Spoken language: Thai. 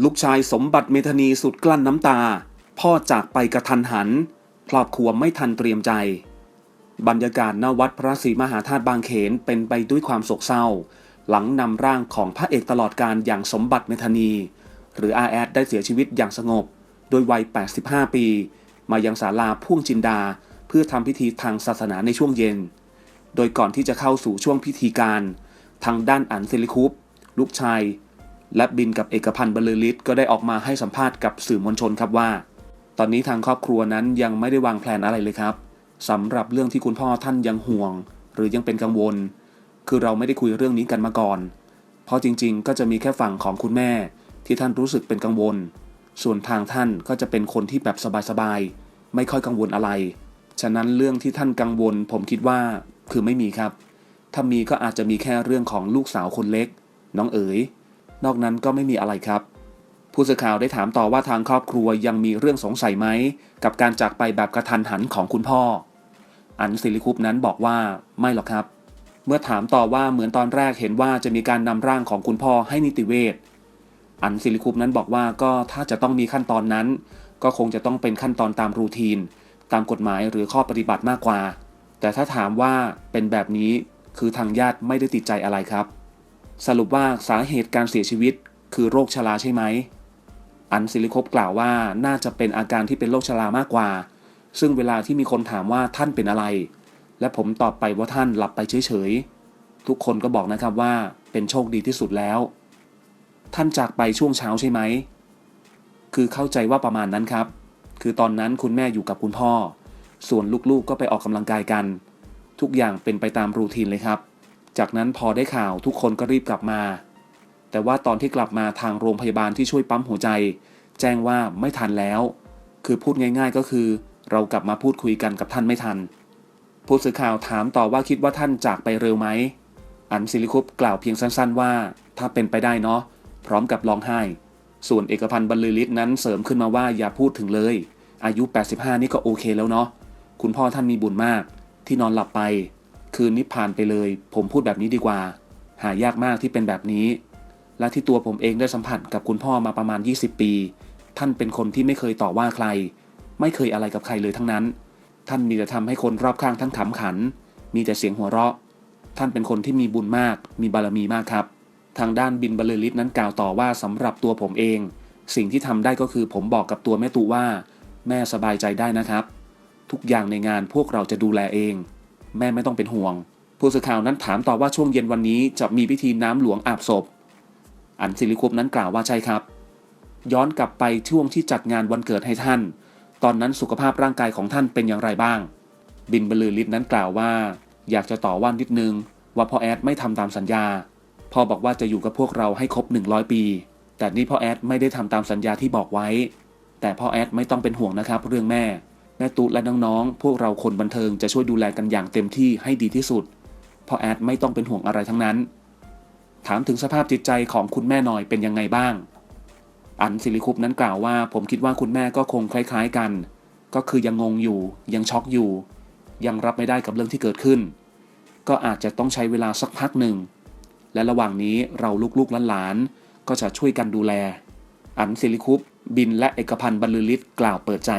ลูกชายสมบัติเมธานีสุดกลั้นน้ำตา พ่อจากไปกระทันหัน ครอบครัวไม่ทันเตรียมใจ บรรยากาศหน้าวัดพระศรีมหาธาตุบางเขนเป็นไปด้วยความโศกเศร้า หลังนำร่างของพระเอกตลอดการอย่างสมบัติเมธานี หรืออาแอดได้เสียชีวิตอย่างสงบ โดยวัย 85 ปี มายังศาลาพ่วงจินดา เพื่อทำพิธีทางศาสนาในช่วงเย็น โดยก่อนที่จะเข้าสู่ช่วงพิธีการ ทางด้านอันเซลิคุปลูกชาย และบินกับเอกพันธ์บรรลือฤทธิ์ก็ได้ออกมาให้สัมภาษณ์กับสื่อมวลชนครับว่า ตอนนี้ทางครอบครัวนั้นยังไม่ได้วางแผนอะไรเลยครับสำหรับเรื่องที่คุณพ่อท่านยังห่วง หรือยังเป็นกังวล คือเราไม่ได้คุยเรื่องนี้กันมาก่อน เพราะจริง ๆ ก็จะมีแค่ฝั่งของคุณแม่ ที่ท่านรู้สึกเป็นกังวล ส่วนทางท่านก็จะเป็นคนที่แบบสบายๆไม่ค่อยกังวลอะไร ฉะนั้นเรื่องที่ท่านกังวล ผมคิดว่าคือไม่มีครับ ถ้ามีก็อาจจะมีแค่เรื่องของลูกสาวคนเล็ก น้องเอ๋ย นอกนั้นก็ไม่มีอะไรครับ ผู้สื่อข่าวได้ถามต่อว่าทางครอบครัวยังมีเรื่องสงสัยไหม กับการจากไปแบบกระทันหันของคุณพ่อ อันซิลิคุปนั้นบอกว่าไม่หรอกครับ เมื่อถามต่อว่าเหมือนตอนแรกเห็นว่าจะมีการนำร่างของคุณพ่อให้นิติเวชอันซิลิคุปนั้นบอกว่าก็ถ้าจะต้องมีขั้นตอนนั้น ก็คงจะต้องเป็นขั้นตอนตามรูทีน ตามกฎหมายหรือข้อปฏิบัติมากกว่า แต่ถ้าถามว่าเป็นแบบนี้คือทางญาติไม่ได้ติดใจอะไรครับ สรุปว่าสาเหตุการเสียชีวิต คือโรคชราใช่ไหม อันซิลิคบกล่าวว่าน่าจะเป็นอาการที่เป็นโรคชรามากกว่า ซึ่งเวลาที่มีคนถามว่าท่านเป็นอะไร และผมตอบไปว่าท่านหลับไปเฉยๆ ทุกคนก็บอกนะครับว่าเป็นโชคดีที่สุดแล้ว ท่านจากไปช่วงเช้าใช่ไหม คือเข้าใจว่าประมาณนั้นครับ คือตอนนั้นคุณแม่อยู่กับคุณพ่อ ส่วนลูกๆก็ไปออกกำลังกายกัน ทุกอย่างเป็นไปตามรูทีนเลยครับ จากนั้นพอได้ข่าวทุกคนก็รีบกลับมา แต่ว่าตอนที่กลับมาทางโรงพยาบาลที่ช่วยปั๊มหัวใจ แจ้งว่าไม่ทันแล้ว คือพูดง่าย ๆก็คือ เรากลับมาพูดคุยกันกับท่านไม่ทัน ผู้สื่อข่าวถามต่อว่าคิดว่าท่านจากไปเร็วไหม อันซิลิคุปกล่าวเพียงสั้น ๆ ว่า ถ้าเป็นไปได้เนาะ พร้อมกับร้องไห้ ส่วนเอกพันธ์บรรลือฤทธิ์นั้นเสริมขึ้นมาว่าอย่าพูดถึงเลย อายุ 85 นี่ก็โอเคแล้วเนาะ คุณพ่อท่านมีบุญมาก ที่นอนหลับไป คืนนี้ผ่านไปเลย ผมพูดแบบนี้ดีกว่า หายากมากที่เป็นแบบนี้ และที่ตัวผมเองได้สัมผัสกับคุณพ่อมาประมาณ 20 ปี ท่านเป็นคนที่ไม่เคยต่อว่าใคร ไม่เคยอะไรกับใครเลยทั้งนั้น ท่านมีแต่ทำให้คนรอบข้างท่านขำขัน มีแต่เสียงหัวเราะ ท่านเป็นคนที่มีบุญมาก มีบารมีมากครับ ทางด้านบินบรรลือฤทธิ์นั้นกล่าวต่อว่าสำหรับตัวผมเอง สิ่งที่ทำได้ก็คือผมบอกกับตัวแม่ตูว่า แม่สบายใจได้นะครับ ทุกอย่างในงานพวกเราจะดูแลเอง แม่ไม่ต้องเป็นห่วง ผู้สื่อข่าวนั้นถามต่อว่าช่วงเย็นวันนี้จะมีพิธีน้ำหลวงอาบศพ อันซิลิคุปนั้นกล่าวว่าใช่ครับ ย้อนกลับไปช่วงที่จัดงานวันเกิดให้ท่าน ตอนนั้นสุขภาพร่างกายของท่านเป็นอย่างไรบ้าง บินบรรลือฤทธิ์นั้นกล่าวว่า อยากจะต่อว่านิดนึง ว่าพ่อแอดไม่ทำตามสัญญาพ่อบอกว่าจะอยู่กับพวกเราให้ครบ 100 ปี แต่นี่พ่อแอดไม่ได้ทำตามสัญญาที่บอกไว้ แต่พ่อแอดไม่ต้องเป็นห่วงนะครับ เรื่องแม่ แม่ตุ๊และน้องๆ พวกเราคนบันเทิงจะช่วยดูแลกันอย่างเต็มที่ให้ดีที่สุดพ่อแอดไม่ต้องเป็นห่วงอะไรทั้งนั้น ถามถึงสภาพจิตใจของคุณแม่หน่อยเป็นยังไงบ้าง อันซิลิคุปนั้นกล่าวว่า ผมคิดว่าคุณแม่ก็คงคล้ายๆกัน ก็คือยังงงอยู่ ยังช็อกอยู่ ยังรับไม่ได้กับเรื่องที่เกิดขึ้น ก็อาจจะต้องใช้เวลาสักพักหนึ่ง และระหว่างนี้เราลูกๆหลานๆก็จะช่วยกันดูแล อันซิลิคุปบินและเอกพันธ์บรรลือฤทธิ์กล่าวเปิดใจ